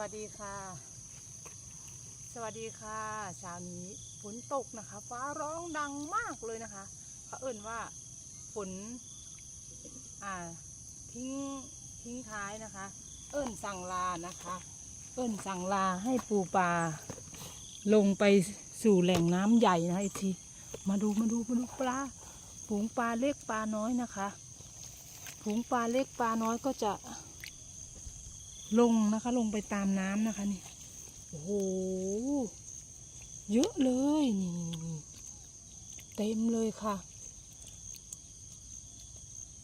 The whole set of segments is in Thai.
วัสดีค่ะ สวัสดีค่ะเช้านี้ฝนตกนะคะ ฟ้าร้องดังมากเลยนะคะเขาเอิ่นว่าฝนอ่าทิ้งทิ้งท้ายนะคะ เอิ่นสั่งลานะคะ เอิ่นสั่งลาให้ปูปลาลงไปสู่แหล่งน้ำใหญ่นะไอทีมาดูมาดูมาดูปลาฝูงปลาเล็กปลาน้อยนะคะฝูงปลาเล็กปลาน้อยก็จะ ลงนะคะลงไปตามน้ำนะคะนี่โอ้โหเยอะเลยนี่เต็มเลยค่ะ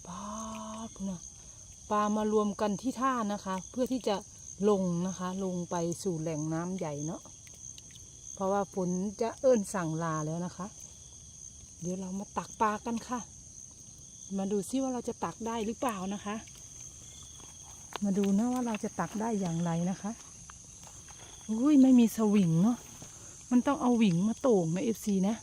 ปลาดนะปลามารวมกันที่ท่านะคะ เพื่อที่จะลงนะคะ ลงไปสู่แหล่งน้ำใหญ่เนาะเพราะว่าฝนจะเอิ้นสั่งลาแล้วนะคะ เดี๋ยวเรามาตักปลากันค่ะ มาดูซิว่าเราจะตักได้หรือเปล่านะคะ มาดูนะว่าเราจะตักได้อย่างไรนะคะอุ้ยไม่มีสวิงเนาะมันต้องเอาหวิงมาโต่งนะเอฟซีนะ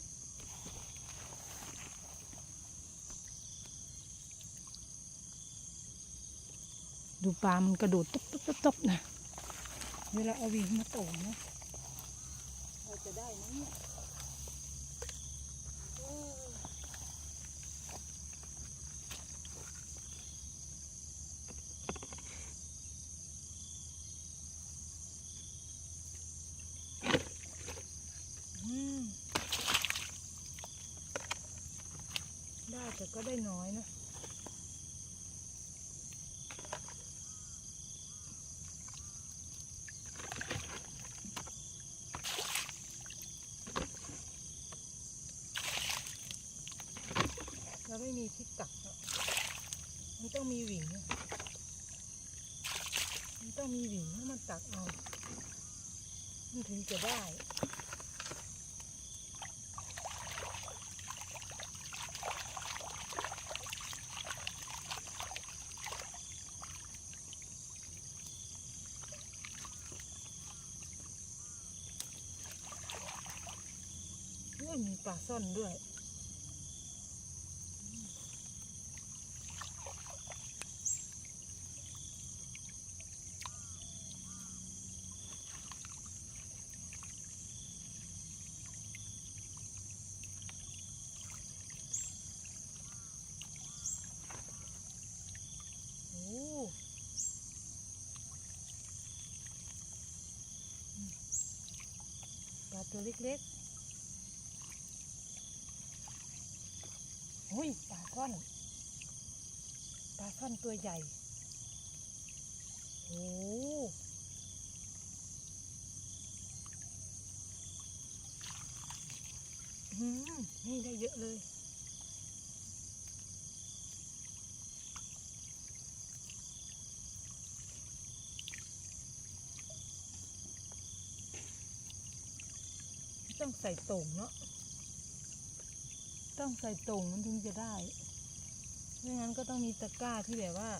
ดูปลา มันกระโดดตบตบตบตบนะ เวลาเอาหวิงมาโต่งนะ เราจะได้ไหมเนี่ยเออ อืมได้ แต่ก็ได้น้อยนะเราไม่มีที่ตักอะมันต้องมีหวิงอะมันต้องมีหวิงให้มันตักเอา มันถึงจะได้ ยมีปลาซ่อนด้วยโอ้ปลาตัวเล็กๆ อ้ยปลาซ่อนปลาซ่อนตัวใหญ่โอ้นี่ได้เยอะเลยต้องใส่โต่งเนาะ ต้องใส่ต่งมันถึงจะได้ ไม่งั้นก็ต้องมีตะกร้าที่แบบว่า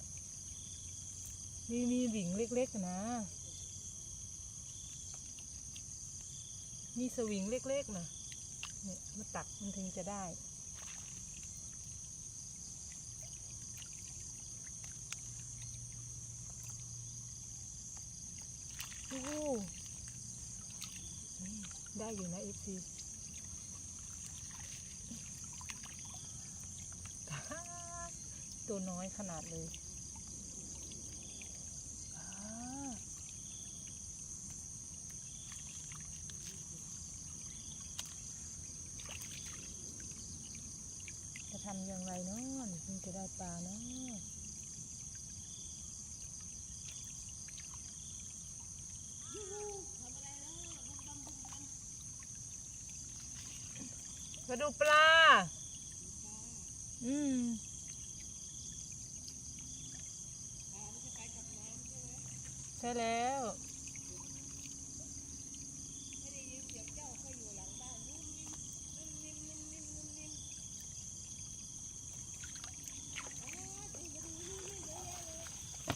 มีมีหวิงเล็กๆนะ มีสวิงเล็กๆนะเนี่ยมาตักมันถึงจะได้ได้อยู่นะเอฟซี ตัวน้อยขนาดเลยอ่าจะทำอย่างไรเนาะถึงจะได้ปลาเนาะมาดูปลา อืม ใช่แล้ว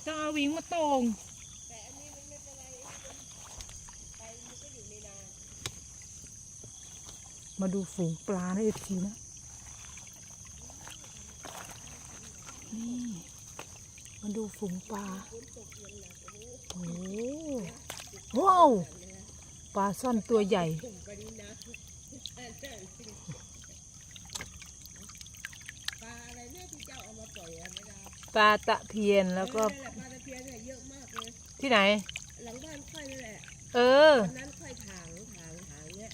ต้องเอาวิงมาตรงมาดูฝูงปลาในเอฟซีนะ มาดูฝูงปลา โอ้โหว้าวปลาซ่อนตัวใหญ่ ปลาตะเพียนแล้วก็ที่ไหน หลังบ้านค่อยนั่นแหละเออวันนั้นค่อยถางถางถางเนี่ย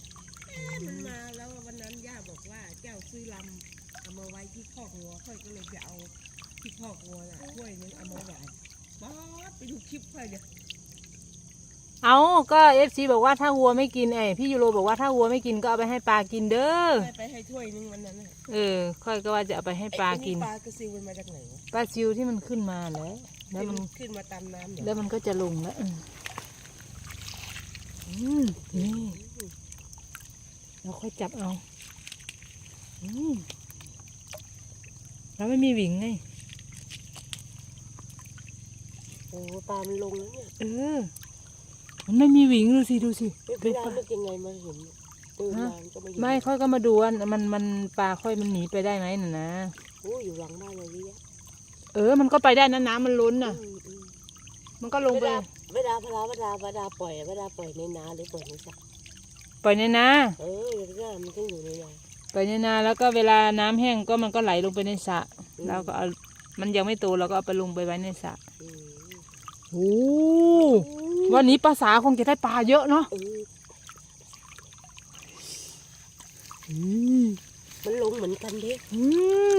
เอ๊ะมันมาแล้ววันนั้นย่าบอกว่าเจ้าซื้อลำเอามาไว้ที่คอกงัวค่อยก็เลยไปเอา ที่คอกงัวน่ะถ้วยนึงเอามาหวานป๊อดไปดูคลิปค่อยเนี่ยเอาก็เอฟซีบอกว่าถ้าวัวไม่กินไอ้พี่ยูโรบอกว่าถ้าวัวไม่กินก็เอาไปให้ปลากินเด้อไปไปให้ถ้วยนึงวันนั้นน่ะเออ ค่อยก็ว่าจะเอาไปให้ปลากินไอ้ปลากระซิวมันมาจากไหนวะปลาซิวที่มันขึ้นมาแล้วแล้วมันขึ้นมาตามน้ำเหรอแล้วมันก็จะลงแล้วอืมอืมนี่เราค่อยจับเอาอืมเราไม่มีหวิงไง โอ้ปลามันลงแล้วเนี่ยเออ มันไม่มีหวิงดูสิดูสิไม่ดูได้ปลามันยังไงมาเห็นตื่นมามันก็ไม่เห็นไม่ค่อยก็มาดูว่ามันมันปลาค่อยมันหนีไปได้ไหมน่ะนะ โอ้อยู่หลังบ้านเลยเนี่ยเออ มันก็ไปได้นะน้ำมันล้นน่ะ อืมอืมมันก็ลงไป เวลาเวลาพลาเวลาเวลาปล่อยเวลาปล่อยในนาหรือปล่อยในสระปล่อยในนา เออเวลามันต้องอยู่ในนาปล่อยในนาแล้วก็เวลาน้ำแห้งก็มันก็ไหลลงไปในสระ แล้วก็เอา มันยังไม่โตเราก็เอาไปลงไปไว้ในสระ อืม โอ้วันนี้ภาษาคงจะได้ปลาเยอะเนาะเอออืมมันลงเหมือนกันเด้อื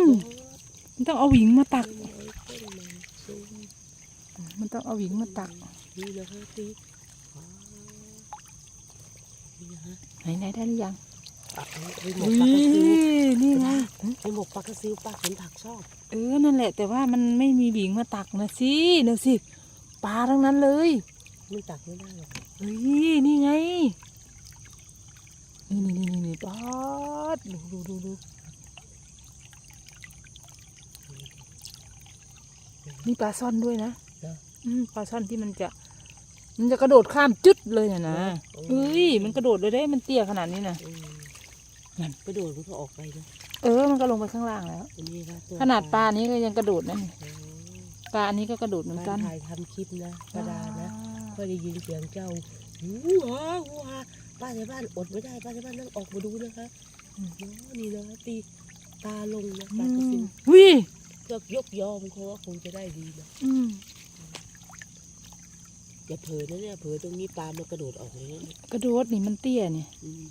มมันต้องเอาหวิงมาตักต้นไม้ต้นไม้สูงมันต้องเอาหวิงมาตักนี่นะคะตีว้าวนี่นะคะไหนไหนได้หรือยังอะไปหมอุ้กปลากระซิวยนี่ไงไปหมกปลากระซิวปลาเห็นผักชอบ เออ นั่นแหละ แต่ว่ามันไม่มีหวิงมาตักนะสิเดี๋ยวสิ ปลาทั้งนั้นเลยมันตักไม่ได้หรอกเฮ้ยนี่ไง นี่นี่นี่นี่นี่ปลาดดูดูดูดูนี่ปลาซ่อนด้วยนะนะอืมปลาช่อนที่มันจะ มันจะกระโดดข้ามจุดเลยนะนะเฮ้ยมันกระโดดเลยได้มันเตี้ยขนาดนี้นะอืมนั่นกระโดดมันก็ออกไปนะเออ มันก็ลงไปข้างล่างแล้วอันนี้นะตัวขนาดปลานี้ก็ยังกระโดดนะโอ้ ปลาอันนี้ก็กระโดดเหมือนบ้ากันนถ่ายทำคลิปนะประดานะก็ได้ยินเสียงเจ้าหูหาหูหาป้าในบ้านอดไม่ได้ป้าในบ้านนั่งออกมาดูนะคะโอ้นี่นะคะตีตาลงนะอืปลากระซิมววิเพื่อยกยอมันคงว่าคงจะได้ดีนะอืมอย่าเผลอนะเนี่ยเผลอตรงนี้ปลามันกระโดดออกเลยนะเนี่ยกระโดดนี่มันเตี้ยเนี่ยอืม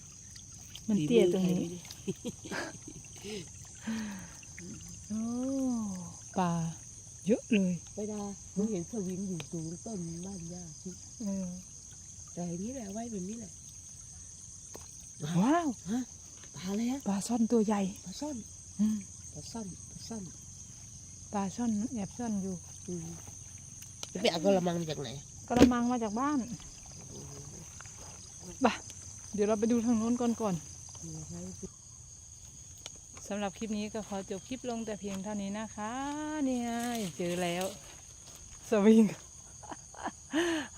มันเตี้ยตรงฝีนี้มือใคไม่ได้โอ้ปลา เยอะเลยไม่ได้หนูเห็นสวิงอยู่สูงต้นบ้านย่าชิเออแต่อย่างนี้แหละไว้แบบนี้แหละว้าวฮะปลาอะไรฮะปลาช่อนตัวใหญ่ปลาซ่อนอืมปลาซ่อนปลาซ่อนปลาช่อนแอบซ่อนอยู่อืมจะไปเอากระมังมาจากไหนกระมังมาจากบ้านบ่ะเดี๋ยวเราไปดูทางโน้นก่อนก่อนนี่นะคะ สำหรับคลิปนี้ก็ขอจบคลิปลงแต่เพียงเท่านี้นะคะนี่ไงเจอแล้วสวิง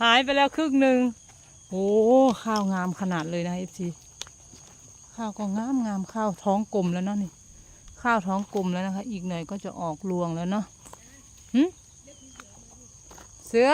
หายไปแล้วครึ่งหนึ่งโอ้ข้าวงามขนาดเลยนะเอฟซีข้าวก็งามงามข้าวท้องกลมแล้วเนาะนี่ ข้าวท้องกลมแล้วนะคะ อีกหน่อยก็จะออกรวงแล้วเนาะหึเสือ